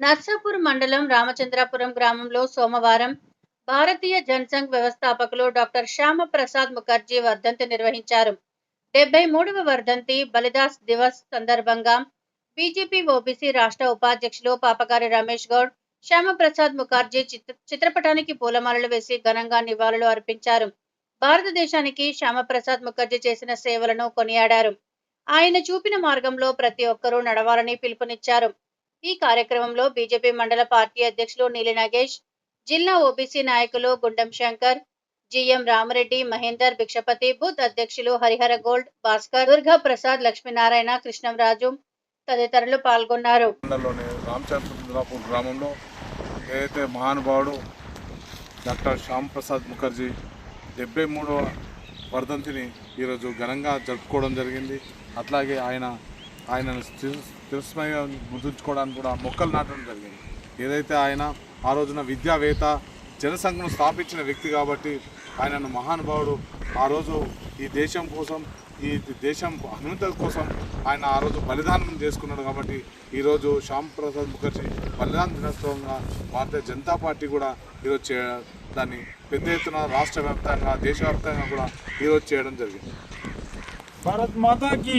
నర్సాపూర్ మండలం రామచంద్రాపురం గ్రామంలో సోమవారం భారతీయ జనసంఘ్ వ్యవస్థాపకులు డాక్టర్ శ్యామ ప్రసాద్ ముఖర్జీ వర్ధంతి నిర్వహించారు. డెబ్బై మూడవ వర్ధంతి బలిదాస్ దివస్ సందర్భంగా బీజేపీ ఓబీసీ రాష్ట్ర ఉపాధ్యక్షులు పాపకారి రమేష్ గౌడ్ శ్యామప్రసాద్ ముఖర్జీ చిత్రపటానికి పూలమాలలు వేసి ఘనంగా నివాళులు అర్పించారు. భారతదేశానికి శ్యామప్రసాద్ ముఖర్జీ చేసిన సేవలను కొనియాడారు. ఆయన చూపిన మార్గంలో ప్రతి ఒక్కరూ నడవాలని పిలుపునిచ్చారు. ఈ కార్యక్రమంలో బీజేపీ మండల పార్టీ అధ్యక్షులు నీలి నాగేష్ జిల్లా ఓబీసీ నాయకులు గుండం శంకర్ జిఎం రామరెడ్డి మహేందర్ భిక్షపతి బూత్ అధ్యక్షులు హరిహర గోల్డ్ భాస్కర్ దుర్గా ప్రసాద్ లక్ష్మీనారాయణ కృష్ణంరాజు తదితరులు పాల్గొన్నారు. గ్రామంలో ఏదైతే మహానుభావుడు డాక్టర్ శ్యామ్ ప్రసాద్ ముఖర్జీ డెబ్బై మూడవ వర్ధంతిని ఈరోజు ఘనంగా జరుపుకోవడం జరిగింది. అట్లాగే ఆయన ఆయనను తిరస్మయ గుర్తుంచుకోవడానికి కూడా మొక్కలు నాటడం జరిగింది. ఏదైతే ఆయన ఆ రోజున విద్యావేత్త జనసంఘం స్థాపించిన వ్యక్తి కాబట్టి ఆయనను మహానుభావుడు ఆ రోజు ఈ దేశం కోసం ఈ దేశం అభివృద్ధి కోసం ఆయన ఆ రోజు బలిదానం చేసుకున్నాడు కాబట్టి ఈరోజు శ్యామ్ ప్రసాద్ ముఖర్జీ బలిదాన దినోత్సవంగా భారతీయ జనతా పార్టీ కూడా ఈరోజు చే దాన్ని పెద్ద ఎత్తున రాష్ట్ర వ్యాప్తంగా దేశవ్యాప్తంగా కూడా ఈరోజు చేయడం జరిగింది. భారత్ మాతాకి